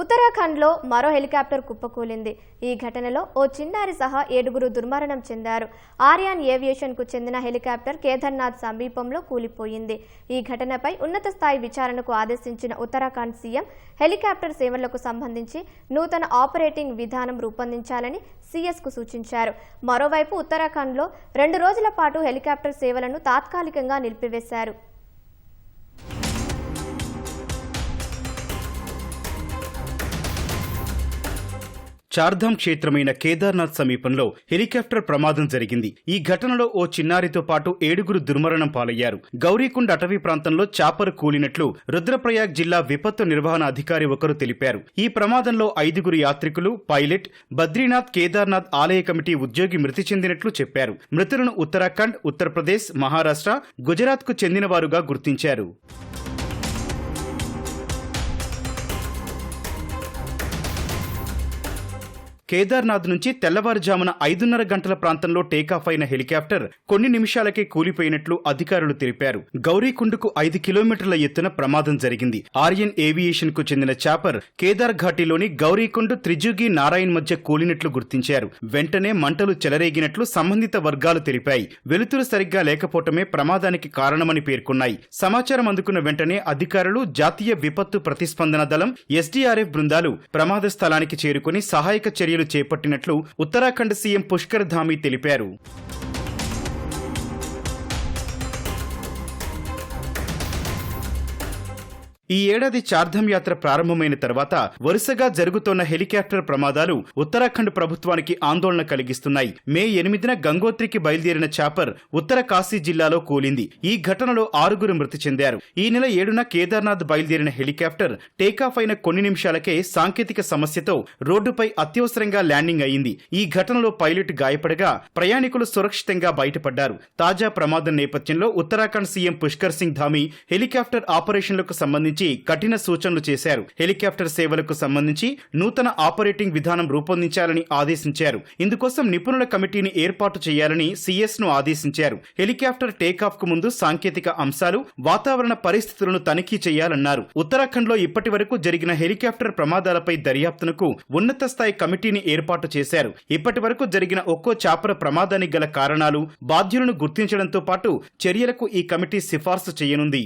ఉత్తరాఖండ్లో మరో హెలికాప్టర్ కుప్పకూలింది. ఈ ఘటనలో ఓ చిన్నారి సహా ఏడుగురు దుర్మరణం చెందారు. ఆర్యాన్ ఏవియేషన్కు చెందిన హెలికాప్టర్ కేదార్నాథ్ సమీపంలో కూలిపోయింది. ఈ ఘటనపై ఉన్నత స్థాయి విచారణకు ఆదేశించిన ఉత్తరాఖండ్ సీఎం హెలికాప్టర్ సేవలకు సంబంధించి నూతన ఆపరేటింగ్ విధానం రూపొందించాలని సీఎస్కు సూచించారు. మరోవైపు ఉత్తరాఖండ్లో రెండు రోజుల పాటు హెలికాప్టర్ సేవలను తాత్కాలికంగా నిలిపివేశారు. చార్ధామ్ క్షేత్రమైన కేదార్నాథ్ సమీపంలో హెలికాప్టర్ ప్రమాదం జరిగింది. ఈ ఘటనలో ఓ చిన్నారితో పాటు ఏడుగురు దుర్మరణం పాలయ్యారు. గౌరీకుండ అటవీ ప్రాంతంలో చాపరు కూలినట్లు రుద్రప్రయాగ్ జిల్లా విపత్తు నిర్వహణ అధికారి ఒకరు తెలిపారు. ఈ ప్రమాదంలో ఐదుగురు యాత్రికులు పైలట్ బద్రీనాథ్ కేదార్నాథ్ ఆలయ కమిటీ ఉద్యోగి మృతి చెందినట్లు చెప్పారు. మృతులను ఉత్తరాఖండ్ ఉత్తరప్రదేశ్ మహారాష్ట్ర గుజరాత్కు చెందినవారుగా గుర్తించారు. కేదార్నాథ్ నుంచి తెల్లవారుజామున ఐదున్నర గంటల ప్రాంతంలో టేకాఫ్ అయిన హెలికాప్టర్ కొన్ని నిమిషాలకే కూలిపోయినట్లు అధికారులు తెలిపారు. గౌరీకుండకు ఐదు కిలోమీటర్ల ఎత్తున ప్రమాదం జరిగింది. ఆర్యన్ ఏవియేషన్కు చెందిన చాపర్ కేదార్ ఘాటీలోని గౌరీకుండ్ త్రిజుగి నారాయణ్ మధ్య కూలినట్లు గుర్తించారు. వెంటనే మంటలు చెలరేగినట్లు సంబంధిత వర్గాలు తెలిపాయి. వెలుతురు సరిగ్గా లేకపోవటమే ప్రమాదానికి కారణమని పేర్కొన్నాయి. సమాచారం అందుకున్న వెంటనే అధికారులు జాతీయ విపత్తు ప్రతిస్పందన దళం ఎస్డీఆర్ఎఫ్ బృందాలు ప్రమాద స్థలానికి చేరుకుని సహాయక చర్యలు చేపట్టినట్లు ఉత్తరాఖండ్ సీఎం పుష్కర్ ధామి తెలిపారు. ఈ ఏడాది చార్ధం యాత్ర ప్రారంభమైన తర్వాత వరుసగా జరుగుతోన్న హెలికాప్టర్ ప్రమాదాలు ఉత్తరాఖండ్ ప్రభుత్వానికి ఆందోళన కలిగిస్తున్నాయి. మే ఎనిమిదిన గంగోత్రికి బయలుదేరిన చాపర్ ఉత్తర కాశీ జిల్లాలో కూలింది. ఈ ఘటనలో ఆరుగురు మృతి చెందారు. ఈ నెల ఏడున కేదార్నాథ్ బయలుదేరిన హెలికాప్టర్ టేకాఫ్ అయిన కొన్ని నిమిషాలకే సాంకేతిక సమస్యతో రోడ్డుపై అత్యవసరంగా ల్యాండింగ్ అయింది. ఈ ఘటనలో పైలట్ గాయపడగా ప్రయాణికులు సురక్షితంగా బయటపడ్డారు. తాజా ప్రమాదం నేపథ్యంలో ఉత్తరాఖండ్ సీఎం పుష్కర్ సింగ్ ధామి హెలికాప్టర్ ఆపరేషన్లకు సంబంధించి సంబంధించి కఠిన సూచనలు చేశారు. హెలికాప్టర్ సేవలకు సంబంధించి నూతన ఆపరేటింగ్ విధానం రూపొందించాలని ఆదేశించారు. ఇందుకోసం నిపుణుల కమిటీని ఏర్పాటు చేయాలని సిఎస్ను ఆదేశించారు. హెలికాప్టర్ టేకాఫ్కు ముందు సాంకేతిక అంశాలు వాతావరణ పరిస్థితులను తనిఖీ చేయాలన్నారు. ఉత్తరాఖండ్లో ఇప్పటి వరకు జరిగిన హెలికాప్టర్ ప్రమాదాలపై దర్యాప్తునకు ఉన్నత స్థాయి కమిటీని ఏర్పాటు చేశారు. ఇప్పటి వరకు జరిగిన ఒక్కో చాపర ప్రమాదానికి గల కారణాలు బాధ్యులను గుర్తించడంతో పాటు చర్యలకు ఈ కమిటీ సిఫార్సు చేయనుంది.